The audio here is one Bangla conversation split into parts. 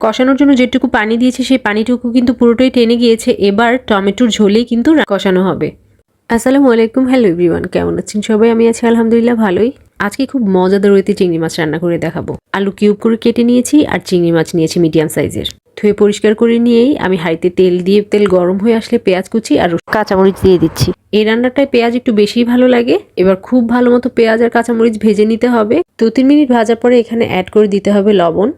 কষানোর জন্য যেটুকু পানি দিয়েছে সেই পানিটুকু কিন্তু পুরোটাই টেনে গিয়েছে। এবার টমেটোর ঝোলেই কিন্তু কষানো হবে। আসসালামু আলাইকুম। হ্যালো এভরিওয়ান কেমন আছেন সবাই? আমি আছি আলহামদুলিল্লাহ ভালোই। আজকে খুব মজাদার ওইতে চিংড়ি মাছ রান্না করে দেখাবো। আলু কিউব করে কেটে নিয়েছি আর চিংড়ি মাছ নিয়েছি মিডিয়াম সাইজের। ধুয়ে পরিষ্কার করে নিয়েই আমি হাঁড়িতে তেল দিয়ে তেল গরম হয়ে আসলে পেঁয়াজ কুচি আর কাঁচামরিচ দিয়ে দিচ্ছি। এই রান্নাটায় পেঁয়াজ একটু বেশিই ভালো লাগে। এবার খুব ভালো মতো পেঁয়াজ আর কাঁচামরিচ ভেজে নিতে হবে। দু তিন মিনিট ভাজার পরে এখানে অ্যাড করে দিতে হবে লবণ।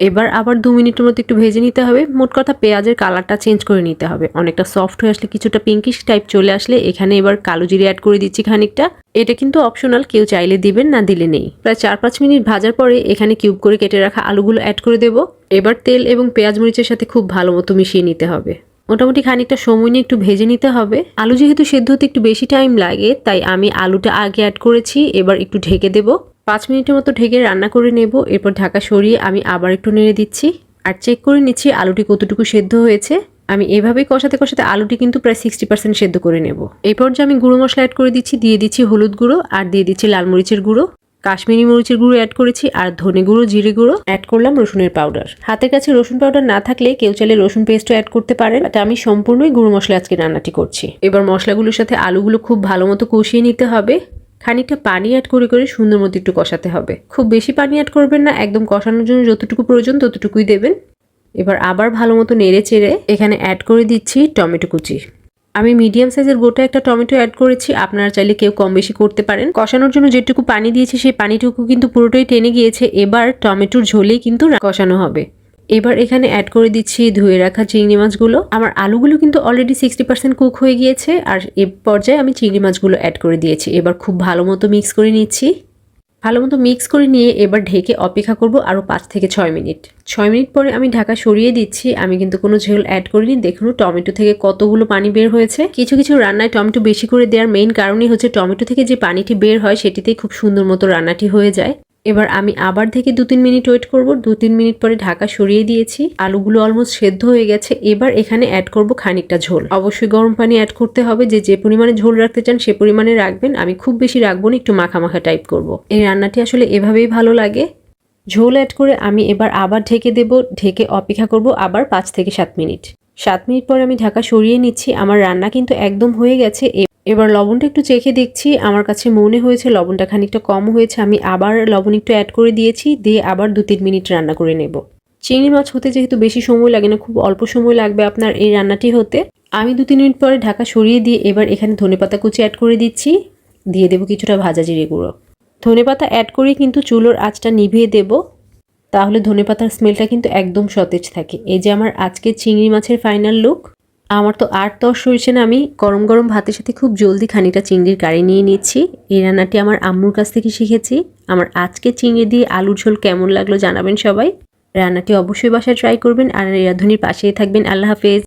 এবার আবার দু মিনিটের মতো একটু ভেজে নিতে হবে। মোট কথা পেঁয়াজের কালারটা চেঞ্জ করে নিতে হবে। অনেকটা সফট হয়ে আসলে কিছুটা পিঙ্কিশ টাইপ চলে আসলে এখানে এবার কালো জিরে অ্যাড করে দিচ্ছি খানিকটা। এটা কিন্তু অপশনাল কেউ চাইলে দিবেন, না দিলে নেই। প্রায় চার পাঁচ মিনিট ভাজার পরে এখানে কিউব করে কেটে রাখা আলুগুলো অ্যাড করে দেব। এবার তেল এবং পেঁয়াজ মরিচের সাথে খুব ভালো মতো মিশিয়ে নিতে হবে। মোটামুটি খানিকটা সময় নিয়ে একটু ভেজে নিতে হবে। আলু যেহেতু সেদ্ধ হতে একটু বেশি টাইম লাগে, তাই আমি আলুটা আগে অ্যাড করেছি, এবার একটু ঢেকে দেব। পাঁচ মিনিটের মতো ঢেকে রান্না করে নেব। এরপর ঢাকা সরিয়ে আমি আবার একটু নেড়ে দিচ্ছি। আর চেক করে নিচ্ছি আলুটি কতটুকু সেদ্ধ হয়েছে। আমি এভাবেই কষাতে কষাতে আলুটি কিন্তু প্রায় সিক্সটি পার্সেন্ট সেদ্ধ করে নেব। এই পর্যায়ে আমি গুঁড়ো মশলা অ্যাড করে দিচ্ছি, দিয়ে দিচ্ছি হলুদ গুঁড়ো আর দিয়ে দিচ্ছি লাল মরিচের গুঁড়ো। কাশ্মীরি মরিচের গুঁড়ো অ্যাড করেছি আর ধনে গুঁড়ো, জিরে গুঁড়ো অ্যাড করলাম রসুনের পাউডার হাতের কাছে রসুন পাউডার না থাকলে কেউ চাইলে রসুন পেস্টও অ্যাড করতে পারেন। এটা আমি সম্পূর্ণই গুঁড়ো মশলা আজকে রান্নাটি করছি। এবার মশলাগুলোর সাথে আলুগুলো খুব ভালো মতো কষিয়ে নিতে হবে। খানিকটা পানি অ্যাড করে করে সুন্দর মতো একটু কষাতে হবে। খুব বেশি পানি অ্যাড করবেন না, একদম কষানোর জন্য যতটুকু প্রয়োজন ততটুকুই দেবেন। এবার আবার ভালো মতো নেড়ে চেড়ে এখানে অ্যাড করে দিচ্ছি টমেটো কুচি। আমি মিডিয়াম সাইজের গোটা একটা টমেটো অ্যাড করেছি, আপনারা চাইলে কেউ কম বেশি করতে পারেন। কষানোর জন্য যেটুকু পানি দিয়েছি, সেই পানিটুকু কিন্তু পুরোটাই টেনে গিয়েছে। এবার টমেটোর ঝোলেই কিন্তু কষানো হবে। এবার এখানে অ্যাড করে দিচ্ছি, ধুয়ে রাখা চিংড়ি মাছগুলো। আমার আলুগুলো কিন্তু অলরেডি সিক্সটি পার্সেন্ট কুক হয়ে গিয়েছে, আর এ পর্যায়ে আমি চিংড়ি মাছগুলো অ্যাড করে দিয়েছি। এবার খুব ভালো মতো মিক্স করে নিচ্ছি। ভালো মতো মিক্স করে নিয়ে এবার ঢেকে অপেক্ষা করব আরও পাঁচ থেকে ছয় মিনিট। ছয় মিনিট পরে আমি ঢাকা সরিয়ে দিচ্ছি। আমি কিন্তু কোনো ঝোল অ্যাড করিনি। দেখুন, টমেটো থেকে কতগুলো পানি বের হয়েছে। কিছু কিছু রান্নায় টমেটো বেশি করে দেওয়ার মেইন কারণই হচ্ছে, টমেটো থেকে যে পানিটি বের হয়, সেটিতেই খুব সুন্দর মতো রান্নাটি হয়ে যায়। এবার আমি আবার থেকে দু তিন মিনিট ওয়েট করব। দু তিন মিনিট পরে ঢাকা সরিয়ে দিয়েছি। আলুগুলো অলমোস্ট সেদ্ধ হয়ে গেছে। এবার এখানে অ্যাড করব খানিকটা ঝোল। অবশ্যই গরম পানি অ্যাড করতে হবে। যে যে পরিমাণে ঝোল রাখতে চান সে পরিমাণে রাখবেন। আমি খুব বেশি রাখব না, একটু মাখা মাখা টাইপ করব। এই রান্নাটি আসলে এভাবেই ভালো লাগে। ঝোল অ্যাড করে আমি এবার আবার ঢেকে দেব। ঢেকে অপেক্ষা করব আবার পাঁচ থেকে সাত মিনিট। সাত মিনিট পরে আমি ঢাকা সরিয়ে নিচ্ছি। আমার রান্না কিন্তু একদম হয়ে গেছে। এবার লবণটা একটু চেখে দেখছি, আমার কাছে মনে হয়েছে লবণটা খানিকটা কম হয়েছে, আমি আবার লবণ একটু অ্যাড করে দিয়েছি, দিয়ে আবার দু তিন মিনিট রান্না করে নেব। চিংড়ি মাছ হতে যেহেতু বেশি সময় লাগে না, খুব অল্প সময় লাগবে আপনার এই রান্নাটি হতে। আমি দু তিন মিনিট পরে ঢাকা সরিয়ে দিয়ে এবার এখানে ধনেপাতা কুচি অ্যাড করে দিচ্ছি, দিয়ে দেবো কিছুটা ভাজা জিরে গুঁড়ো। ধনেপাতা অ্যাড করে কিন্তু চুলোর আঁচটা নিভিয়ে দেব, তাহলে ধনেপাতার স্মেলটা কিন্তু একদম সতেজ থাকে। এই যে আমার আজকে চিংড়ি মাছের ফাইনাল লুক আমার তো আর তর সরছে না, আমি গরম গরম ভাতের সাথে খুব জলদি খানিটা চিংড়ির গাড়ি নিয়ে নিচ্ছি। এই রান্নাটি আমার আম্মুর কাছ থেকে শিখেছি। আমার আজকে চিংড়ি দিয়ে আলুর ঝোল কেমন লাগল জানাবেন সবাই। রান্নাটি অবশ্যই বাসায় ট্রাই করবেন আর রাধুনির পাশেই থাকবেন। আল্লাহ হাফেজ।